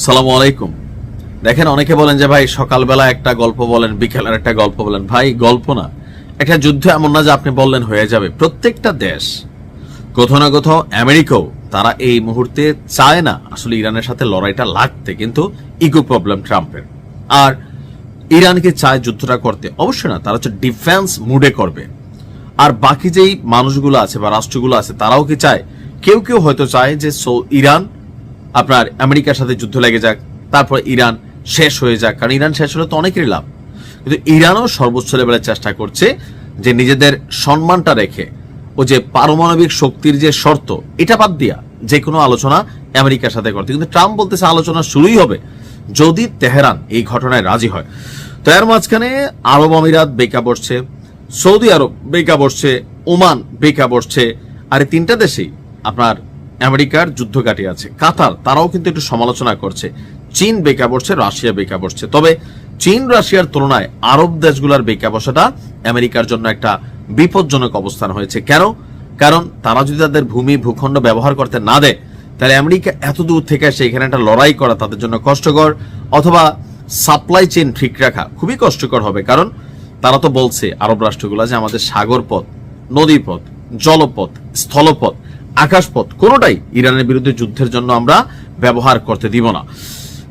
সালামু আলাইকুম। দেখেন অনেকে বলেন যে, ভাই, সকালবেলা একটা গল্প বলেন বিকেলের একটা গল্প বলেন। ভাই, গল্প না। একটা যুদ্ধ এমন না যে আপনি বললেন হয়ে যাবে। প্রত্যেকটা দেশ, কোথাও না কোথাও আমেরিকাও, তারা এই মুহূর্তে চায় না আসলে ইরানের সাথে লড়াইটা লাগতে। কিন্তু ইগো প্রবলেম ট্রাম্পের। আর ইরানকে চায় যুদ্ধটা করতে? অবশ্যই না। তারা হচ্ছে ডিফেন্স মুডে করবে। আর বাকি যেই মানুষগুলো আছে বা রাষ্ট্রগুলো আছে, তারাও কি চায়? কেউ কেউ হয়তো চায় যে, সো- ইরান আপনার আমেরিকার সাথে যুদ্ধ লেগে যাক, তারপর ইরান শেষ হয়ে যাক। কারণ ইরান শেষ হলে তো অনেকেরই লাভ। কিন্তু ইরানও সর্বোচ্চ লেভেলে চেষ্টা করছে যে নিজেদের সম্মানটা রেখে, ও যে পারমাণবিক শক্তির যে শর্ত, এটা বাদ দিয়া যে কোনো আলোচনা আমেরিকার সাথে করতে। কিন্তু ট্রাম্প বলতেছে আলোচনা শুরুই হবে যদি তেহরান এই ঘটনায় রাজি হয়। তো এর মাঝখানে আরব আমিরাত বেকা বসছে, সৌদি আরব বেকা বসছে, ওমান বেকা বসছে, আর এই তিনটা দেশেই আপনার আমেরিকার যুদ্ধ কাটিয়ে আছে। কাতার, তারাও কিন্তু একটু সমালোচনা করছে। চীন বেকা বসছে রাশিয়া বেকা বসছে তবে চীন, রাশিয়ার তুলনায় আরব দেশগুলোর বেকা বসাটা আমেরিকার জন্য একটা বিপজ্জনক অবস্থান হয়েছে। কেন? কারণ তারা যদি তাদের ভূমি, ভূখণ্ড ব্যবহার করতে না দেয়, তাহলে আমেরিকা এত দূর থেকে এসে এখানে একটা লড়াই করা তাদের জন্য কষ্টকর অথবা সাপ্লাই চেন ঠিক রাখা খুবই কষ্টকর হবে। কারণ তারা তো বলছে আরব রাষ্ট্রগুলো যে আমাদের সাগর পথ নদীপথ, জলপথ, স্থলপথ আকাশপথ কোনোটাই ইরানের বিরুদ্ধে যুদ্ধের জন্য আমরা ব্যবহার করতে দিব না।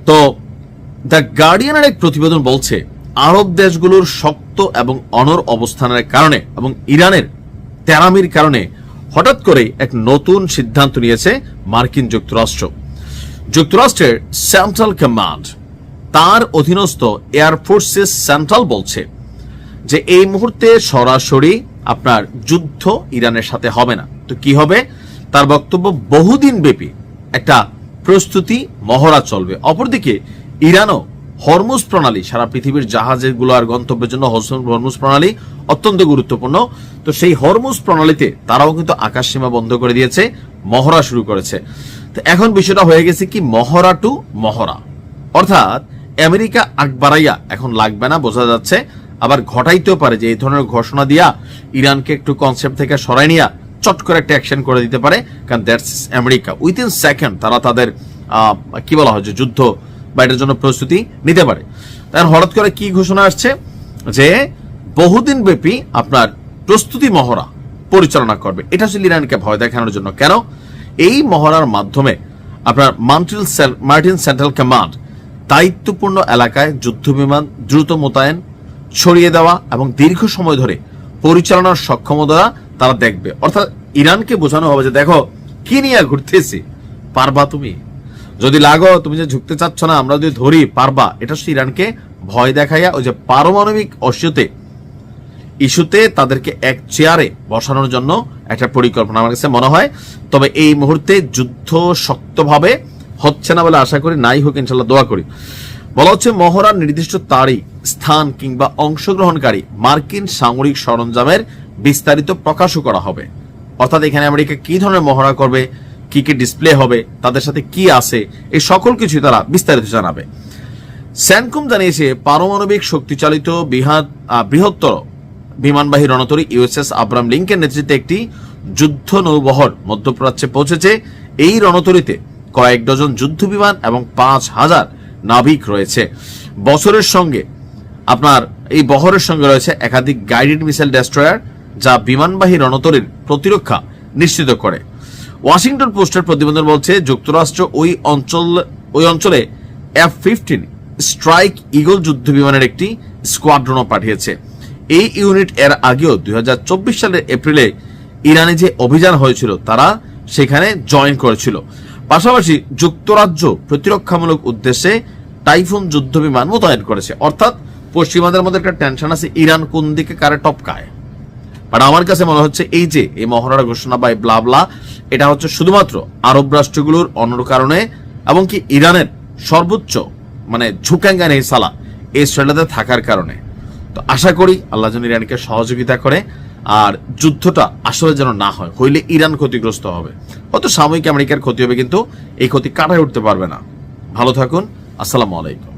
তো, দ্য গার্ডিয়ানের এক প্রতিবেদন বলছে, আরব দেশগুলোর শক্ত এবং অনর অবস্থানের কারণে এবং ইরানের তেরামির কারণে হঠাৎ করে এক নতুন সিদ্ধান্ত নিয়েছে মার্কিন যুক্তরাষ্ট্র। যুক্তরাষ্ট্রের সেন্ট্রাল কমান্ড তার অধীনস্থ এয়ারফোর্সেস সেন্ট্রাল বলছে যে, এই মুহূর্তে সরাসরি আপনার যুদ্ধ ইরানের সাথে হবে না। তো কি হবে? তার বক্তব্য বহুদিন ব্যাপী একটা প্রস্তুতি মহড়া চলবে। অপরদিকে ইরানও হরমুজ প্রণালী, সারা পৃথিবীর জাহাজেরগুলো আর গন্তব্যের জন্য হরমুজ প্রণালী অত্যন্ত গুরুত্বপূর্ণ। তো সেই হরমুজ প্রণালীতে তারাও কিন্তু আকাশ সীমা বন্ধ করে দিয়েছে, মহড়া শুরু করেছে। তো এখন বিষয়টা হয়ে গেছে কি, মহড়া টু মহড়া। অর্থাৎ আমেরিকা আগ এখন লাগবে না, বোঝা যাচ্ছে। আবার ঘটাইতেও পারে যে এই ধরনের ঘোষণা দিয়া ইরানকে একটু কনসেপ্ট থেকে সরাই নিয়া চট করে একটা অ্যাকশন করে দিতে পারে, কারণ দ্যাটস আমেরিকা উইথিন সেকেন্ড তারা তাদের কি বলা হয় যে যুদ্ধ বা এটার জন্য প্রস্তুতি নিতে পারে। তার হঠাৎ করে কি ঘোষণা আসছে? যে বহুদিন ব্যাপী আপনার প্রস্তুতি মহড়া পরিচালনা করবে। এটা হচ্ছে ইরানকে ভয় দেখানোর জন্য। কেন? এই মহড়ার মাধ্যমে আপনার মান্টিল মার্টিন সেন্ট্রাল কমান্ড দায়িত্বপূর্ণ এলাকায় যুদ্ধ বিমান দ্রুত মোতায়েন, ছড়িয়ে দেওয়া এবং দীর্ঘ সময় ধরে পরিচালনার সক্ষমতা তারা দেখবে। অর্থাৎ ইরানকে বোঝানো হবে যে, দেখো, কি নিয়ে ঘুরতেছি? পারবা তুমি? যদি লাগো, তুমি যে ঝুঁকতে চাচ্ছ না, আমরা যদি ধরি, পারবা? এটা ইরানকে ভয় দেখাইয়া ওই যে পারমাণবিক অস্যতে ইস্যুতে তাদেরকে এক চেয়ারে বসানোর জন্য একটা পরিকল্পনা আমার কাছে মনে হয়। তবে এই মুহূর্তে যুদ্ধ শক্তভাবে হচ্ছে না বলে আশা করি, নাই হোক ইনশাল্লাহ দোয়া করি। বলা হচ্ছে মহড়ার নির্দিষ্ট তারিখ, স্থান কিংবা অংশগ্রহণকারী মার্কিন সামরিক সরঞ্জামের বিস্তারিত প্রকাশও করা হবে। অর্থাৎ এখানে আমেরিকা কি ধরনের মহড়া করবে, কি কি ডিসপ্লে হবে, তাদের সাথে কি আছে, এই সকল কিছু তারা বিস্তারিত জানাবে। স্যানকুম জানিয়েছে, পারমাণবিক শক্তিচালিত বৃহত্তর বিমানবাহী রণতরী ইউএসএস আব্রাম লিঙ্কের নেতৃত্বে একটি যুদ্ধ নৌবহর মধ্যপ্রাচ্যে পৌঁছেছে। এই রণতরীতে কয়েক ডজন যুদ্ধ বিমান এবং পাঁচ হাজার নাবিক রয়েছে। বছরের সঙ্গে আপনার এই বহরের সঙ্গে রয়েছে একাধিক গাইডেড মিসাইল ডেস্ট্রয়ার যা বিমানবাহী রণতরীর প্রতিরক্ষা নিশ্চিত করে। ওয়াশিংটন পোস্টের প্রতিবেদন বলছে, যুক্তরাষ্ট্র ওই অঞ্চল, ওই অঞ্চলে এফ ফিফটিন স্ট্রাইক ইগল যুদ্ধ বিমানের একটি স্কোয়াড্রনও পাঠিয়েছে। এই ইউনিট এর আগেও দুই হাজার চব্বিশ সালের এপ্রিলে ইরানে যে অভিযান হয়েছিল, তারা সেখানে জয়েন করেছিল। পাশাপাশি যুক্তরাজ্য প্রতিরক্ষামূলক উদ্দেশ্যে টাইফুন যুদ্ধ বিমান মোতায়েন করেছে। অর্থাৎ পশ্চিমাদের মধ্যে একটা টেনশন আছে, ইরান কোন দিকে কারে টপকায়। বাট আমার কাছে মনে হচ্ছে এই যে, এই মহড়ার ঘোষণা বা এই ব্লাবলা এটা হচ্ছে শুধুমাত্র আরব রাষ্ট্রগুলোর অন্য কারণে এবং কি ইরানের সর্বোচ্চ মানে ঝুঁকাঙ্গান এই সালা, এই শ্রেণীতে থাকার কারণে। তো আশা করি আল্লাহ যেন ইরানকে সহযোগিতা করে আর যুদ্ধটা আসলে যেন না হয়, হইলে ইরান ক্ষতিগ্রস্ত হবে। হয়তো সাময়িক আমেরিকার ক্ষতি হবে, কিন্তু এই ক্ষতি কাটায় উঠতে পারবে না। ভালো থাকুন, আসসালামু আলাইকুম।